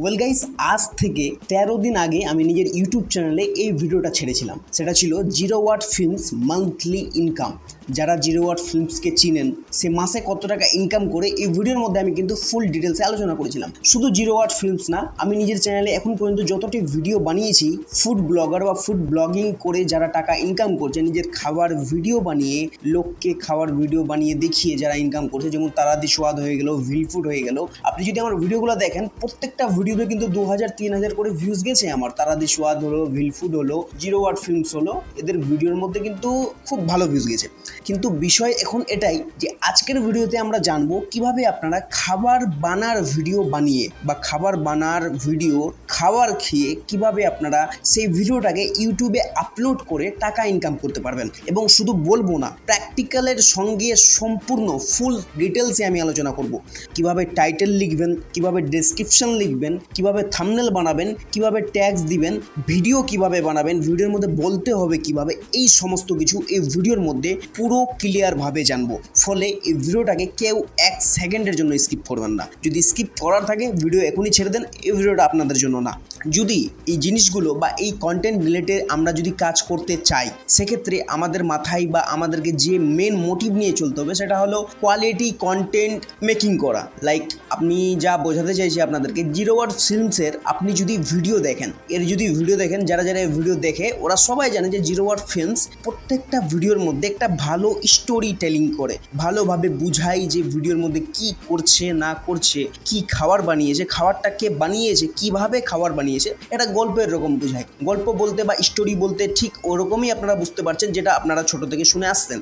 Well guys আজ থেকে তেরো দিন আগে আমি নিজের ইউটিউব চ্যানেলে এই ভিডিওটা ছেড়েছিলাম। সেটা ছিল Zero Watt Films monthly income যারা জিরো ওয়াট ফিল্মসকে চিনেন, সে মাসে কত টাকা ইনকাম করে এই ভিডিওর মধ্যে আমি কিন্তু ফুল ডিটেলসে আলোচনা করেছিলাম। শুধু জিরো ওয়াট ফিল্মস না, আমি নিজের চ্যানেলে এখন পর্যন্ত যতটি ভিডিও বানিয়েছি ফুড ব্লগার বা ফুড ব্লগিং করে যারা টাকা ইনকাম করছে, নিজের খাবার ভিডিও বানিয়ে, লোককে খাবার ভিডিও বানিয়ে দেখিয়ে যারা ইনকাম করছে, যেমন তারাদি সোয়াদ হয়ে গেল ভিল ফুড হয়ে গেল। আপনি যদি আমার ভিডিওগুলো দেখেন, প্রত্যেকটা ভিডিওতে কিন্তু দু হাজার তিন হাজার করে ভিউজ গেছে আমার। তারাদি সোয়াদ হলো ভিল ফুড হলো জিরো ওয়াট ফিল্মস হলো, এদের ভিডিওর মধ্যে কিন্তু খুব ভালো ভিউজ গেছে। কিন্তু বিষয় এখন এটাই যে আজকের ভিডিওতে আমরা জানব কীভাবে আপনারা খাবার বানার ভিডিও বানিয়ে বা খাবার বানার ভিডিও, খাবার খেয়ে কীভাবে আপনারা সেই ভিডিওটাকে ইউটিউবে আপলোড করে টাকা ইনকাম করতে পারবেন। এবং শুধু বলব না প্র্যাকটিক্যালের সঙ্গে সম্পূর্ণ ফুল ডিটেলসে আমি আলোচনা করব। কীভাবে টাইটেল লিখবেন, কীভাবে ডেসক্রিপশন লিখবেন, কীভাবে থামনেল বানাবেন, কীভাবে ট্যাগস দিবেন ভিডিও কীভাবে বানাবেন ভিডিওর মধ্যে বলতে হবে কীভাবে, এই সমস্ত কিছু এই ভিডিওর মধ্যে পুরো ক্লিয়ারভাবে জানব। ফলে এই ভিডিওটাকে কেউ এক সেকেন্ডের জন্য স্কিপ করবেন না। যদি স্কিপ করার থাকে, ভিডিও এখনই ছেড়ে দেন, এই ভিডিওটা আপনাদের জন্য না। যদি এই জিনিসগুলো বা এই কন্টেন্ট রিলেটেড আমরা যদি কাজ করতে চাই, সেক্ষেত্রে আমাদের মাথায় বা আমাদেরকে যে মেন মোটিভ নিয়ে চলতে হবে সেটা হলো কোয়ালিটি কন্টেন্ট মেকিং করা। লাইক আপনি যা বোঝাতে চাইছি আপনাদেরকে জিরো ওয়ার্ড ফিল্মসের আপনি যদি ভিডিও দেখেন, এর যদি ভিডিও দেখেন, যারা যারা ভিডিও দেখে, ওরা সবাই জানে যে জিরো ওয়ার্ড ফিল্মস প্রত্যেকটা ভিডিওর মধ্যে একটা ভালো স্টোরি টেলিং করে। ভালোভাবে বুঝাই যে ভিডিওর মধ্যে কি করছে, না করছে, কি খাবার বানিয়েছে, খাবারটা কে বানিয়েছে, কীভাবে খাবার বানিয়েছে, এটা গল্পের রকম বোঝায়। গল্প বলতে বা স্টোরি বলতে ঠিক ওরকমই আপনারা বুঝতে পারছেন যেটা আপনারা ছোট থেকে শুনে আসছেন।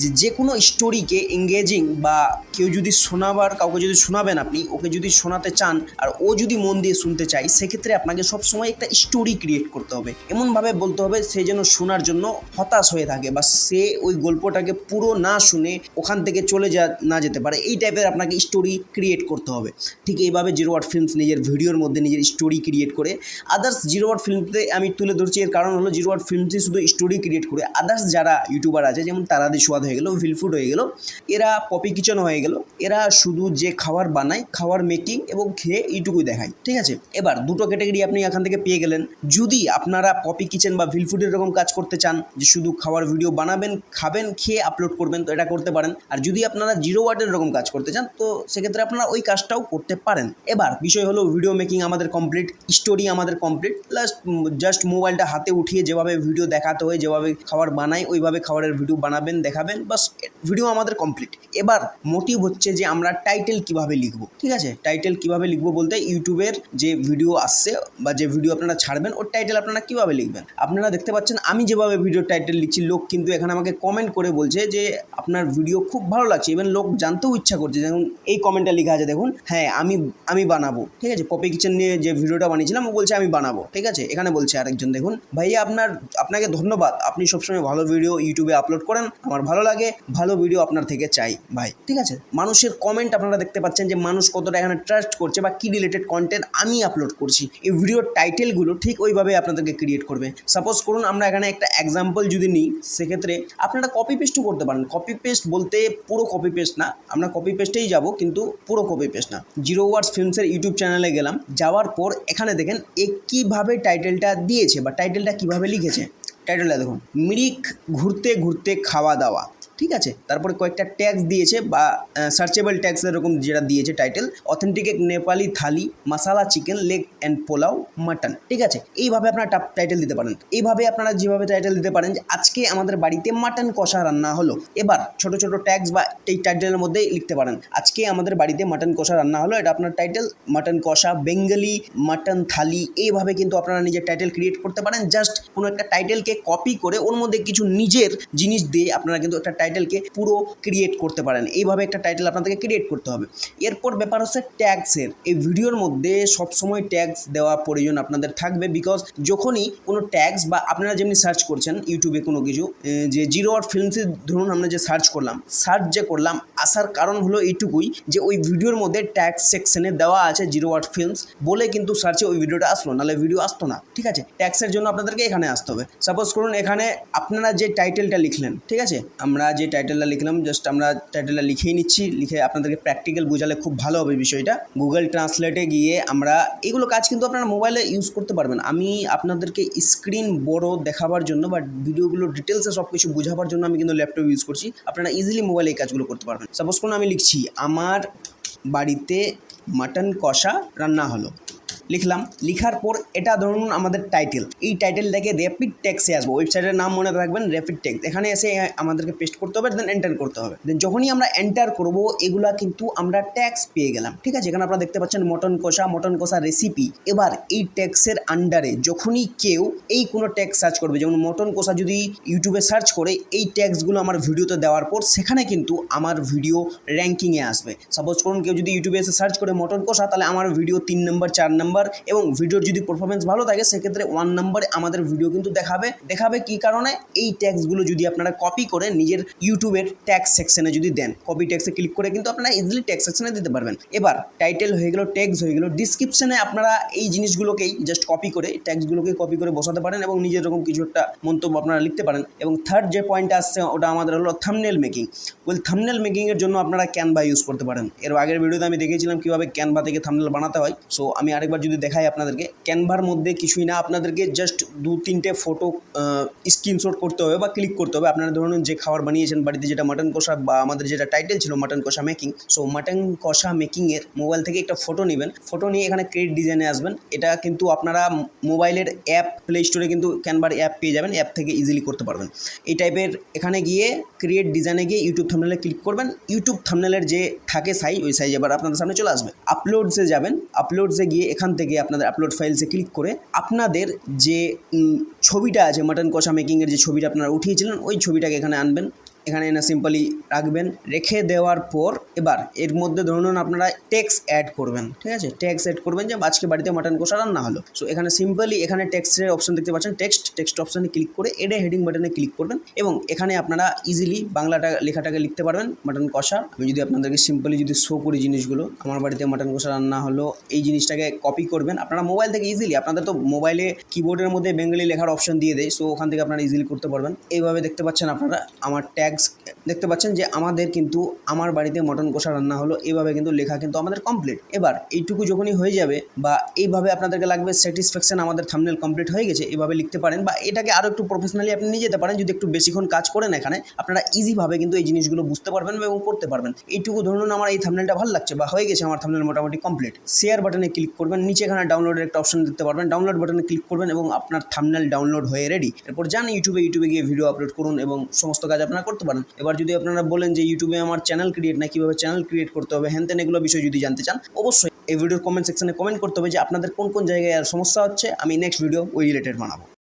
যে যে কোনো স্টোরিকে এঙ্গেজিং বা কেউ যদি শোনাবার, কাউকে যদি শোনাবেন আপনি, ওকে যদি শোনাতে চান আর ও যদি মন দিয়ে শুনতে চায়, সেক্ষেত্রে আপনাকে সবসময় একটা স্টোরি ক্রিয়েট করতে হবে। এমনভাবে বলতে হবে সে যেন শোনার জন্য হতাশ হয়ে থাকে বা সে ওই গল্পটাকে পুরো না শুনে ওখান থেকে চলে যা, না যেতে পারে। এই টাইপের আপনাকে স্টোরি ক্রিয়েট করতে হবে। ঠিক এইভাবে জিরো ওয়াট ফিল্মস নিজের ভিডিওর মধ্যে নিজের স্টোরি ক্রিয়েট করে আদার্স জিরো ওয়ার্ড ফিল্মতে আমি তুলে ধরছি। এর কারণ হলো জিরো ওয়াট ফিল্মসই শুধু স্টোরি ক্রিয়েট করে। আদার্স যারা ইউটিউবার আছে, যেমন তারাদি সোয়াদ হয়ে গেলো ভিলফুড হয়ে গেলো, এরা পপি কিচেন হয়ে গেলো, এরা শুধু যে খাবার বানায়, খাবার মেকিং এবং খেয়ে এইটুকুই দেখায়। ঠিক আছে? এবার দুটো ক্যাটাগরি আপনি এখান থেকে পেয়ে গেলেন। যদি আপনারা পপি কিচেন বা ভিলফুডের এরকম কাজ করতে চান, যে শুধু খাবার ভিডিও বানাবেন, খাবেন, খেয়ে আপলোড করবেন, তো এটা করতে পারেন। আর যদি আপনারা জিরো ওয়াটের এরকম কাজ করতে চান, তো সেক্ষেত্রে আপনারা ওই কাজটাও করতে পারেন। এবার বিষয় হলো ভিডিও মেকিং আমাদের কমপ্লিট স্টোরি আমাদের কমপ্লিট প্লাস জাস্ট মোবাইলটা হাতে উঠিয়ে যেভাবে ভিডিও দেখাতে হয়, যেভাবে খাবার বানাই, ওইভাবে খাবারের ভিডিও বানাবেন, দেখাবেন, বাস ভিডিও আমাদের কমপ্লিট এবার মোটিভ হচ্ছে যে আমরা টাইটেল কীভাবে লিখব, ঠিক আছে? টাইটেল কীভাবে লিখব বলতে ইউটিউবের যে ভিডিও আসছে বা যে ভিডিও আপনারা ছাড়বেন, ওর টাইটেল আপনারা কীভাবে লিখবেন? আপনারা দেখতে পাচ্ছেন, আমি যেভাবে ভিডিও টাইটেল লিখছি, লোক কিন্তু এখানে আমাকে কমেন্ট করে বলছে যে, আপনার ভিডিও খুব ভালো লাগছে। ইভেন লোক জানতেও ইচ্ছা করছে যেমন এই কমেন্টটা লেখা আছে, দেখুন হ্যাঁ আমি আমি বানাবো, ঠিক আছে? পপি কিচেন নিয়ে যে ভিডিওটা বানিয়েছিলাম বলছে আমি বানাবো, ঠিক আছে? এখানে বলছে আরেকজন, দেখুন। ভাইয়া, আপনার, আপনাকে ধন্যবাদ। আপনি সবসময় ভালো ভিডিও ইউটিউবে আপলোড করেন। আমার ভালো লাগে, ভালো ভিডিও আপনার থেকে চাই, ভাই। ঠিক আছে? মানুষের কমেন্ট আপনারা দেখতে পাচ্ছেন যে মানুষ কতটা এখানে ট্রাস্ট করছে বা কি রিলেটেড কন্টেন্ট আমি আপলোড করছি। এই ভিডিওর টাইটেলগুলো ঠিক ওইভাবে আপনাদেরকে ক্রিয়েট করবে। সাপোজ করুন, আমরা এখানে একটা এক্সাম্পল যদি নিই, সেক্ষেত্রে আপনারা কপি পেস্টও করতে পারেন। কপি পেস্ট বলতে পুরো কপি পেস্ট না। আমরা কপি পেস্টেই যাব, কিন্তু পুরো কপি পেস্ট না। জিরো ওয়ার্ডস ফিল্মসের ইউটিউব চ্যানেলে গেলাম। যাওয়ার পর এখানে দেখেন এ কীভাবে টাইটেলটা দিয়েছে বা টাইটেলটা কীভাবে লিখেছে। টাইটেলটা দেখুন, মিরিক ঘুরতে ঘুরতে খাওয়া দাওয়া। ঠিক আছে? তারপরে কয়েকটা ট্যাক্স দিয়েছে বা সার্চেবল ট্যাক্স এরকম যেটা দিয়েছে টাইটেল অথেন্টিক এক Nepali thali masala chicken leg and pulao mutton ঠিক আছে? এইভাবে আপনারা টাইটেল দিতে পারেন। এইভাবে আপনারা যেভাবে টাইটেল দিতে পারেন যে, আজকে আমাদের বাড়িতে মাটন কষা রান্না হলো। এবার ছোট ছোট ট্যাক্স বা, এই টাইটেলের মধ্যে লিখতে পারেন। আজকে আমাদের বাড়িতে মাটন কষা রান্না হলো, এটা আপনার title mutton kosha Bengali mutton thali এইভাবে কিন্তু আপনারা নিজের টাইটেল ক্রিয়েট করতে পারেন। জাস্ট কোনো একটা টাইটেলকে কপি করে, ওর মধ্যে কিছু নিজের জিনিস দিয়ে আপনারা কিন্তু একটা টাইটেলকে পুরো ক্রিয়েট করতে পারেন। এইভাবে একটা টাইটেল আপনাদেরকে ক্রিয়েট করতে হবে। এরপর ব্যাপার হচ্ছে ট্যাক্সের এই ভিডিওর মধ্যে সবসময় ট্যাক্স দেওয়া প্রয়োজন আপনাদের থাকবে বিকজ যখনই কোনো ট্যাক্স বা আপনারা যেমনি সার্চ করছেন ইউটিউবে কোনো কিছু যে জিরো আওয়ার ফিল্মসের ধরুন আমরা যে সার্চ করলাম সার্চ যে করলাম, আসার কারণ হলো এইটুকুই যে ওই ভিডিওর মধ্যে ট্যাক্স সেকশনে দেওয়া আছে জিরো ওয়াট ফিল্মস বলে কিন্তু সার্চে ওই ভিডিওটা আসলো, নাহলে ভিডিও আসতো না। ঠিক আছে? ট্যাক্সের জন্য আপনাদেরকে এখানে আসতে হবে। সাপোজ করুন এখানে আপনারা যে টাইটেলটা লিখলেন, ঠিক আছে? আমরা যে টাইটেলটা লিখলাম জাস্ট আমরা টাইটেলটা লিখেই নিচ্ছি। লিখে আপনাদেরকে প্র্যাকটিক্যাল বোঝালে খুব ভালো হবে বিষয়টা। গুগল ট্রান্সলেটে গিয়ে আমরা এগুলো কাজ কিন্তু আপনারা মোবাইলে ইউজ করতে পারবেন। আমি আপনাদেরকে স্ক্রিন বড় দেখাবার জন্য বা ভিডিওগুলো ডিটেলসে সব কিছু বোঝাবার জন্য আমি কিন্তু ল্যাপটপ ইউজ করছি। আপনারা ইজিলি মোবাইলে এই কাজগুলো করতে পারবেন। সাপোজ করুন আমি লিখছি, আমার বাড়িতে মাটন কষা রান্না হলো। লিখলাম। লিখার পর এটা ধরুন আমাদের টাইটেল এই টাইটেলটাকে র্যাপিড ট্যাক্সে আসব। ওয়েবসাইটের নাম মনে রাখবেন র্যাপিড ট্যাক্স এখানে এসে আমাদেরকে পেস্ট করতে হবে দেন এন্টার করতে হবে। দেন যখনই আমরা এন্টার করব, এগুলা কিন্তু আমরা ট্যাক্স পেয়ে গেলাম। ঠিক আছে? এখানে আপনারা দেখতে পাচ্ছেন মটন কষা মটন কষা রেসিপি এবার এই ট্যাক্সের আন্ডারে যখনই কেউ এই কোনো ট্যাক্স সার্চ করবে, যেমন মটন কষা যদি ইউটিউবে সার্চ করে, এই ট্যাক্সগুলো আমার ভিডিওতে দেওয়ার পর সেখানে কিন্তু আমার ভিডিও র্যাঙ্কিংয়ে আসবে। সাপোজ করুন কেউ যদি ইউটিউবে এসে সার্চ করে মটন কষা, তাহলে আমার ভিডিও তিন নম্বর চার নম্বর এবং ভিডিওর যদি পারফরমেন্স ভালো থাকে, সেক্ষেত্রে ওয়ান নম্বরে আমাদের ভিডিও কিন্তু দেখাবে। দেখাবে কি কারণে? এই ট্যাক্সগুলো যদি আপনারা কপি করে নিজের ইউটিউবের ট্যাক্স সেকশনে যদি দেন কপি ট্যাক্সে ক্লিক করে কিন্তু আপনারা ইজিলি ট্যাক্স সেকশনে দিতে পারবেন। এবার টাইটেল হয়ে গেল ট্যাক্স হয়ে গেল ডিসক্রিপশনে আপনারা এই জিনিসগুলোকেই জাস্ট কপি করে ট্যাক্সগুলোকে কপি করে বসাতে পারেন এবং নিজের রকম কিছু একটা মন্তব্য আপনারা লিখতে পারেন। এবং থার্ড যে পয়েন্টটা আসছে, ওটা আমাদের হলো থামনেল মেকিং ওই থামনেল মেকিংয়ের জন্য আপনারা ক্যানভা ইউজ করতে পারেন। এর আগের ভিডিওতে আমি দেখিয়েছিলাম কীভাবে ক্যানভা থেকে থামনেল বানাতে হয়। সো আমি আরেকবার যদি দেখাই আপনাদেরকে ক্যানভার মধ্যে কিছুই না, আপনাদেরকে জাস্ট দু তিনটে ফটো স্ক্রিনশট করতে হবে বা ক্লিক করতে হবে। আপনারা ধরুন যে খাবার বানিয়েছেন, বাড়িতে যেটা মাটন কষা বা আমাদের যেটা টাইটেল ছিল মাটন কষা মেকিং সো মাটন কষা মেকিংয়ের মোবাইল থেকে একটা ফটো নেবেন। ফটো নিয়ে এখানে ক্রিয়েট ডিজাইনে আসবেন। এটা কিন্তু আপনারা মোবাইলের অ্যাপ প্লে স্টোরে কিন্তু ক্যানভার অ্যাপ পেয়ে যাবেন অ্যাপ থেকে ইজিলি করতে পারবেন। এই টাইপের এখানে গিয়ে ক্রিয়েট ডিজাইনে গিয়ে ইউটিউব থামনেলে ক্লিক করবেন। ইউটিউব থামনেলের যে থাকে সাইজ ওই সাইজ এবার আপনাদের সামনে চলে আসবে। আপলোডসে যাবেন। আপলোডসে গিয়ে এখান থেকে আপনাদের আপলোড ফাইলসে ক্লিক করে আপনাদের যে ছবিটা আছে মাটন কষা মেকিংয়ের যে ছবিটা আপনারা উঠিয়েছিলেন, ওই ছবিটাকে এখানে আনবেন। এখানে এনে সিম্পলি রাখবেন। রেখে দেওয়ার পর এবার এর মধ্যে ধরুন আপনারা ট্যাক্স অ্যাড করবেন, ঠিক আছে? ট্যাক্স অ্যাড করবেন যে আজকে বাড়িতে মাটন কষা রান্না হলো। সো এখানে সিম্পলি এখানে টেক্সটের অপশন দেখতে পাচ্ছেন। টেক্সট টেক্সট অপশানে ক্লিক করে এডে হেডিং বাটনে ক্লিক করবেন এবং এখানে আপনারা ইজিলি বাংলাটা, লেখাটাকে লিখতে পারবেন মাটন কষা। আমি যদি আপনাদেরকে সিম্পলি যদি শো করি জিনিসগুলো, আমার বাড়িতে মাটন কষা রান্না হলো, এই জিনিসটাকে কপি করবেন। আপনারা মোবাইল থেকে ইজিলি আপনাদের তো মোবাইলে কিবোর্ডের মধ্যে বেঙ্গলি লেখার অপশন দিয়ে দেয় সো ওখান থেকে আপনারা ইজিলি করতে পারবেন। এইভাবে দেখতে পাচ্ছেন আপনারা, আমার ট্যাক্স দেখতে পাচ্ছেন যে আমাদের কিন্তু আমার বাড়িতে মটন কষা রান্না হলো, এভাবে কিন্তু লেখা কিন্তু আমাদের কমপ্লিট এবার এইটুকু যখনই হয়ে যাবে বা এইভাবে আপনাদেরকে লাগবে স্যাটিসফ্যাকশন আমাদের থামনেল কমপ্লিট হয়ে গেছে, এভাবে লিখতে পারেন বা এটাকে আরও একটু প্রফেশনালি আপনি নিয়ে যেতে পারেন যদি একটু বেশিক্ষণ কাজ করেন এখানে, আপনারা ইজিভাবে কিন্তু এই জিনিসগুলো বুঝতে পারবেন এবং করতে পারবেন। এইটুকু ধরুন আমার এই থামনেলটা ভালো লাগছে বা হয়ে গেছে আমার থামনেল মোটামুটি কমপ্লিট শেয়ার বাটনে ক্লিক করবেন, নিচে এখানে ডাউনলোডের একটা অপশন দেখতে পারবেন ডাউনলোড বাটনে ক্লিক করবেন এবং আপনার থামনেল ডাউনলোড হয়ে রেডি এরপর যান ইউটিউবে ইউটিউবে গিয়ে ভিডিও আপলোড করুন এবং সমস্ত কাজ আপনারা করতে পারেন। এবার যদি আপনারা বলেন যে ইউটিউবে আমার চ্যানেল ক্রিয়েট না কীভাবে চ্যানেল ক্রিয়েট করতে হবে হ্যান তেন এগুলো বিষয় যদি জানতে চান, অবশ্যই এই ভিডিওর কমেন্ট সেকশনে কমেন্ট করতে হবে যে আপনাদের কোন কোন জায়গায় সমস্যা হচ্ছে। আমি নেক্সট ভিডিও ওই রিলেটেড বানাবো।